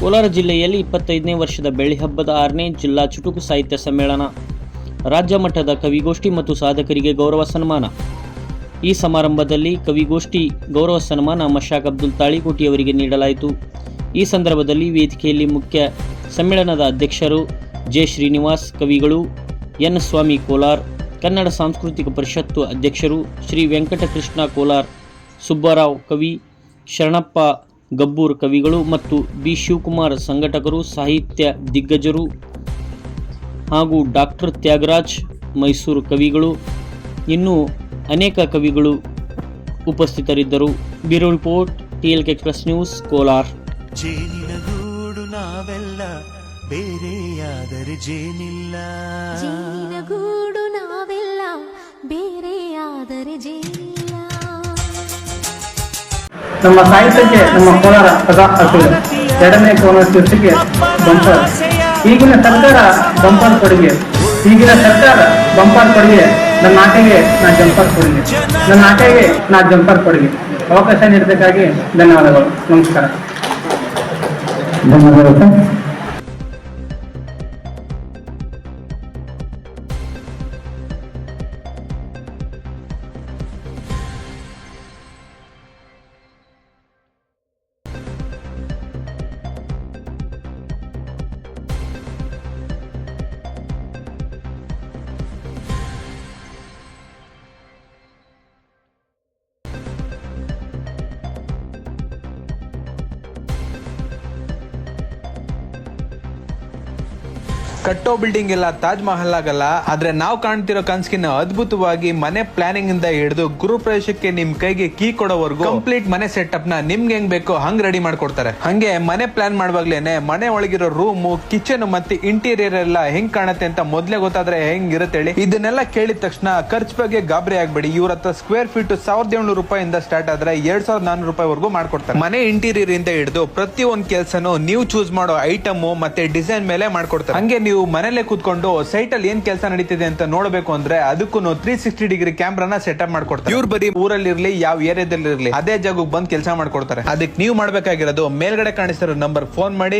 ಕೋಲಾರ ಜಿಲ್ಲೆಯಲ್ಲಿ ಇಪ್ಪತ್ತೈದನೇ ವರ್ಷದ ಬೆಳ್ಳಿ ಹಬ್ಬದ ಆರನೇ ಜಿಲ್ಲಾ ಚುಟುಕು ಸಾಹಿತ್ಯ ಸಮ್ಮೇಳನ. ರಾಜ್ಯ ಮಟ್ಟದ ಕವಿಗೋಷ್ಠಿ ಮತ್ತು ಸಾಧಕರಿಗೆ ಗೌರವ ಸನ್ಮಾನ. ಈ ಸಮಾರಂಭದಲ್ಲಿ ಕವಿಗೋಷ್ಠಿ ಗೌರವ ಸನ್ಮಾನ ಮಶಾಕ್ ಅಬ್ದುಲ್ ತಾಳಿಕೋಟಿಯವರಿಗೆ ನೀಡಲಾಯಿತು. ಈ ಸಂದರ್ಭದಲ್ಲಿ ವೇದಿಕೆಯಲ್ಲಿ ಮುಖ್ಯ ಸಮ್ಮೇಳನದ ಅಧ್ಯಕ್ಷರು ಜೆ ಶ್ರೀನಿವಾಸ್ ಕವಿಗಳು, ಎನ್ ಸ್ವಾಮಿ ಕೋಲಾರ್, ಕನ್ನಡ ಸಾಂಸ್ಕೃತಿಕ ಪರಿಷತ್ತು ಅಧ್ಯಕ್ಷರು ಶ್ರೀ ವೆಂಕಟಕೃಷ್ಣ ಕೋಲಾರ್, ಸುಬ್ಬರಾವ್ ಕವಿ, ಶರಣಪ್ಪ ಗಬ್ಬೂರ್ ಕವಿಗಳು ಮತ್ತು ಬಿ. ಶಿವಕುಮಾರ್ ಸಂಘಟಕರು ಸಾಹಿತ್ಯ ದಿಗ್ಗಜರು ಹಾಗೂ ಡಾಕ್ಟರ್ ತ್ಯಾಗರಾಜ್ ಮೈಸೂರು ಕವಿಗಳು ಇನ್ನೂ ಅನೇಕ ಕವಿಗಳು ಉಪಸ್ಥಿತರಿದ್ದರು. Bureau report T L K express news Kolar. ಜೇನಿನ ಗೂಡು ನಾವೆಲ್ಲ ಬೇರೆಯಾದರೆ ಜೇನಿಲ್ಲ. ನಮ್ಮ ಸಾಹಿತ್ಯಕ್ಕೆ, ನಮ್ಮ ಕೋಲಾರ ಸದಾ ಹಸಿರು ಎರಡನೇ ಕೋಲಾರ ಶೀರ್ಷಿಕೆ ಬಂಪರ್ ಈಗಿನ ಸರ್ಕಾರ ಬಂಪರ್ ಕೊಡುಗೆ. ಈಗಿನ ಸರ್ಕಾರ ಬಂಪರ್ ಕೊಡುಗೆ. ನನ್ನ ಆಟೆಗೆ ನಾ ಜಂಪರ್ ಕೊಡುಗೆ. ನನ್ನ ಆಟೆಗೆ ನಾ ಜಂಪರ್ ಕೊಡುಗೆ. ಅವಕಾಶ ನೀಡಬೇಕಾಗಿ ಧನ್ಯವಾದಗಳು. ನಮಸ್ಕಾರ. ಧನ್ಯವಾದಗಳು ಕಟ್ಟೋ ಬಿಲ್ಡಿಂಗ್ ಎಲ್ಲ ತಾಜ್ ಮಹಲ್ ಆಗಲ್ಲ, ಆದ್ರೆ ನಾವು ಕಾಣ್ತಿರೋ ಕನ್ಸ್ಕಿನ ಅದ್ಭುತವಾಗಿ ಮನೆ ಪ್ಲಾನಿಂಗ್ ಇಂದ ಹಿಡಿದು ಗುರು ಪ್ರವೇಶಕ್ಕೆ ನಿಮ್ ಕೈಗೆ ಕೀ ಕೊಡೋವರೆಗೂ ಕಂಪ್ಲೀಟ್ ಮನೆ ಸೆಟಪ್ನ ನಿಮ್ಗೆ ಹೆಂಗ್ ಬೇಕೋ ಹಂಗ್ ರೆಡಿ ಮಾಡ್ಕೊಡ್ತಾರೆ. ಹಂಗೆ ಮನೆ ಪ್ಲಾನ್ ಮಾಡುವಾಗ್ಲೇನೆ ಮನೆ ಒಳಗಿರೋ ರೂಮ್ ಕಿಚನ್ ಮತ್ತೆ ಇಂಟೀರಿಯರ್ ಎಲ್ಲ ಹೆಂಗ್ ಕಾಣುತ್ತೆ ಅಂತ ಮೊದ್ಲೇ ಗೊತ್ತಾದ್ರೆ ಹೆಂಗ್ ಇರುತ್ತೆ ಹೇಳಿ. ಇದನ್ನೆಲ್ಲ ಕೇಳಿದ ತಕ್ಷಣ ಖರ್ಚು ಬಗ್ಗೆ ಗಾಬರಿ ಆಗ್ಬೇಡಿ. ಇವ್ರ ಹತ್ರ ಸ್ಕ್ವೇರ್ ಫೀಟ್ ಸಾವಿರದ ಏಳ್ನೂರು ರೂಪಾಯಿಂದ ಸ್ಟಾರ್ಟ್ ಆದ್ರೆ ಎರಡ್ ಸಾವಿರದ ನಾನೂರು ರೂಪಾಯಿವರೆಗೂ ಮಾಡ್ಕೊಡ್ತಾರೆ. ಮನೆ ಇಂಟೀರಿಯರ್ ಇಂದ ಹಿಡಿದು ಪ್ರತಿ ಒಂದ್ ಕೆಲಸನೂ ನೀವು ಚೂಸ್ ಮಾಡೋ ಐಟಮ್ ಮತ್ತೆ ಡಿಸೈನ್ ಮೇಲೆ ಮಾಡ್ಕೊಡ್ತಾರೆ. ಹಂಗೆ ನೀವು ಮನೇಲೆ ಕೂತ್ಕೊಂಡು ಸೈಟ್ ಅಲ್ಲಿ ಏನ್ ಕೆಲಸ ನಡೀತಿದೆ ಅಂತ ನೋಡಬೇಕು ಅಂದ್ರೆ ಅದಕ್ಕೂ ತ್ರೀ ಸಿಕ್ಸ್ಟಿ ಡಿಗ್ರಿ ಕ್ಯಾಮ್ರಾನ ಸೆಟಪ್ ಮಾಡ್ಕೊಡ್ತಾರೆ. ಇವ್ರು ಬರೀ ಊರಲ್ಲಿ ಇರ್ಲಿ ಯಾವ ಏರಿಯಾದಲ್ಲಿ ಇರ್ಲಿ ಅದೇ ಜಾಗಕ್ಕೆ ಬಂದ್ ಕೆಲಸ ಮಾಡ್ಕೊಡ್ತಾರೆ. ಅದಕ್ಕೆ ನೀವು ಮಾಡ್ಬೇಕಾಗಿರೋದು ಮೇಲ್ಗಡೆ ಕಾಣಿಸ್ತಿರೋ ನಂಬರ್ ಫೋನ್ ಮಾಡಿ